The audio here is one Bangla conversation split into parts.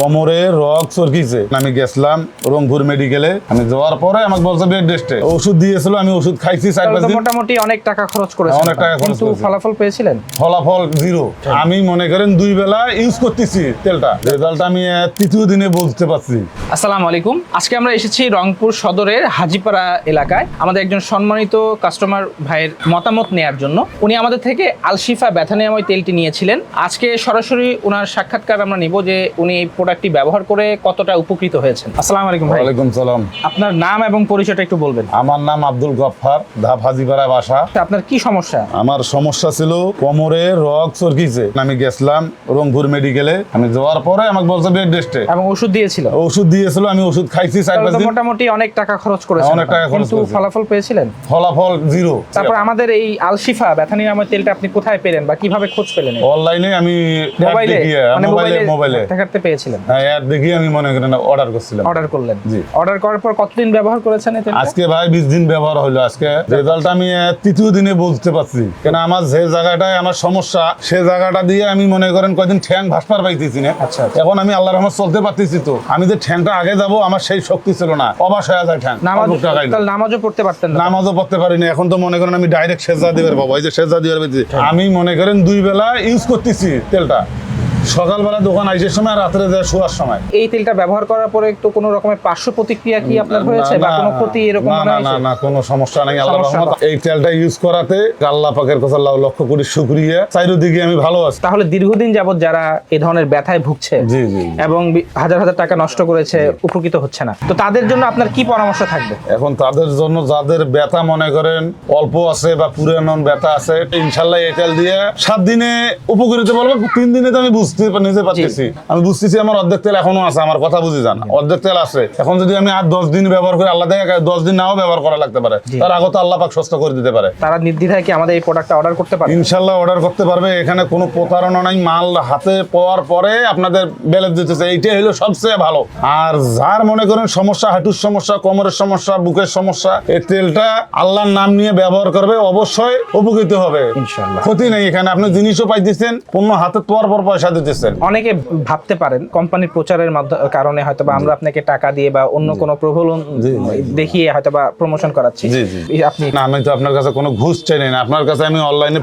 কোমরে রক চরকিছে। আমি গেছিলাম রংপুর মেডিকেলে আমি যাওয়ার পরে আমাকে বলছে বেড রেস্টে ওষুধ দিয়েছিল আমি ওষুধ খাইছি চার পাঁচ দিন। মোটামুটি অনেক টাকা খরচ করেছেন। অনেক টাকা খরচ কিন্তু ফলাফল পেয়েছিলেন? ফলাফল জিরো আমি মনে করেন দুই বেলা ইউজ করতেছি তেলটা। রেজাল্ট আমি তৃতীয় দিনে বুঝতে পারছি। আসসালামু আলাইকুম। আজকে আমরা এসেছি রংপুর সদরের হাজিপাড়া এলাকায়। আমাদের একজন সম্মানিত কাস্টমার ভাইয়ের মতামত নেয়ার জন্য। উনি আমাদের থেকে আলশিফা ব্যথানিয়াময় তেলটি নিয়েছিলেন। আজকে সরাসরি ওনার সাক্ষাৎকার আমরা নিব যে উনি এই প্রোডাক্টটি ব্যবহার করে কতটা উপকৃত হয়েছেন? আসসালামু আলাইকুম ভাই। ওয়ালাইকুম সালাম। আপনার নাম এবং পরিচয়টা একটু বলবেন। আমার নাম আব্দুল গফফার ধাপ হাজিপাড়া বাসা। আপনার কি সমস্যা? আমার সমস্যা ছিল কোমরে রক চরকিছে। আমি গেছিলাম রংপুর মেডিকেলে। আমি যাওয়ার পরে আমাকে বলছে বেড রেস্টে এবং ওষুধ দিয়েছিল? ওষুধ দিয়েছিল আমি ওষুধ খাইছি চার পাঁচ দিন। মোটামুটি অনেক টাকা খরচ করেছেন অনেক টাকা খরচ কিন্তু ফলাফল পেয়েছিলেন? ফলাফল জিরো। তারপর আমাদের এই আলশিফা ব্যথানিরাময় তেলটা আপনি কোথায় পেলেন বা কীভাবে খোঁজ পেলেন? অনলাইনে আমি মোবাইলে? মানে মোবাইলে মোবাইলে দেখাতে হ্যাঁ আমি মনে করেন অর্ডার করছিলাম। অর্ডার করলেন। জি। অর্ডার করার পর কতদিন ব্যবহার করেছেন আজকে ভাই বিশ দিন ব্যবহার হলো আজকে। রেজাল্ট আমি তৃতীয় দিনে পারছি। কেন আমার যে জায়গাটায় আমার সমস্যা সে জায়গাটা দিয়ে আমি মনে করেন কয়দিন ঠ্যাং ভাসপার পাইতেছি না। আচ্ছা, আচ্ছা। এখন আমি আল্লাহ রহমত চলতে পারতেছি তো। আমি যে ঠ্যাংটা আগে যাব আমার সেই শক্তি ছিল না। অবাস হয়ে যায় ঠ্যাং। নামাজও পড়তে পারতেন নামাজও পড়তে পারিনি। এখন তো মনে করেন আমি ডাইরেক্ট সেজা দিবার বাবা এই যে সেজা দিবার আমি মনে করেন দুই বেলা ইউজ করতেছি তেলটা। সকালবেলা দোকান আইসের সময় আর রাত্রে যায় শোয়ার সময়। এই তেলটা ব্যবহার করার পরে একটু কোনো রকমের পার্শ্ব প্রতিক্রিয়া কি আপনার হয়েছে বা কোনো ক্ষতি এরকম না না না কোনো সমস্যা নাই আল্লাহ রহমত। এই তেলটা ইউজ করাতে আল্লাহ পাকের কথা লাখ লক্ষ কোটি শুকরিয়া। চারিদিকে আমি ভালো আছি। তাহলে দীর্ঘদিন যাবত যারা এই ধরনের ব্যথায় ভুগছে জি জি। এবং হাজার হাজার টাকা নষ্ট করেছে উপকৃত হচ্ছে না। তো তাদের জন্য আপনার কি পরামর্শ থাকবে? এখন তাদের জন্য যাদের ব্যথা মনে করেন অল্প আছে বা পুরানো ব্যথা আছে ইনশাল্লাহ এই তেল দিয়ে সাত দিনে উপকৃত বলব তিন দিনে তো আমি বুঝতে নিজে পারতেছি। আমি বুঝতেছি আমার অর্ধেক তেল এখনও আছে আমার কথা বুঝি জান অর্ধেক তেল আছে। এখন যদি আমি আর দশ দিন ব্যবহার করি আল্লাহ দেখে দশ দিন নাও ব্যবহার করা লাগতে পারে। তার আগত আল্লাহ পাক সুস্থ করে দিতে পারে। তারা নির্দ্বিধায় কি আমাদের এই প্রোডাক্টটা অর্ডার করতে ইনশাল্লাহ অর্ডার করতে পারবে। এখানে কোনো প্রতারণা নাই। মাল হাতে পাওয়ার পরে আপনাদের দিতেছে। এইটাই হলো সবচেয়ে ভালো। আর যার মনে করেন সমস্যা হাঁটুর সমস্যা কোমরের সমস্যা বুকের সমস্যা এই তেলটা আল্লাহর নাম নিয়ে ব্যবহার করবে অবশ্যই উপকৃত হবে। ইনশাল্লাহ। ক্ষতি নেই। এখানে আপনি জিনিসও পাইতেছেন পণ্য হাতে তোয়ার পর পয়সা দিতেছেন অনেকে ভাবতে পারেন কোম্পানির প্রচারের কারণে হয়তো বা আমরা আপনাকে টাকা দিয়ে বা অন্য কোনো প্রবলন। দেখিয়ে হয়তো বা প্রমোশন করাচ্ছি। জি, জি। আপনি না আমি তো আপনার কাছে কোনো ঘুষ চাই না আপনার কাছে আমি অনলাইনে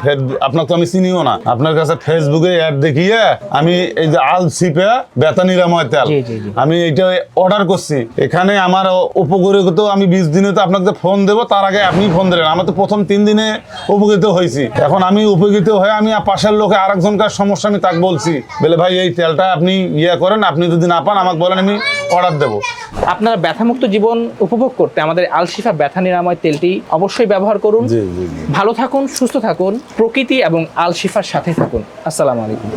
আপনার তো আমি চিনিও না। আপনার কাছে ফেসবুকে অ্যাড দেখিয়ে আমি এই যে আল সিপে বেতা নিরাময় তেল। আমি এটা অর্ডার করছি। এখানে আমার উপকৃত আমি বিশ দিনে তো আপনাকে ফোন দেবো তার আগে আপনি ফোন দিলেন। আমার তো প্রথম তিন দিনে উপকৃত হয়েছি। এখন আমি উপকৃত হয়ে আমি পাশের লোকে আরেকজনকার সমস্যা আমি তাকে বলছি। বলে ভাই এই তেলটা আপনি ইয়ে করেন আপনি যদি না পান আমাকে বলেন আমি অর্ডার দেবো। আপনারা ব্যথামুক্ত জীবন উপভোগ করতে আমাদের আলশিফা ব্যথা নিরাময় তেলটি অবশ্যই ব্যবহার করুন। ভালো থাকুন সুস্থ থাকুন প্রকৃতি এবং আলশিফার সাথে থাকুন। আসসালামু আলাইকুম।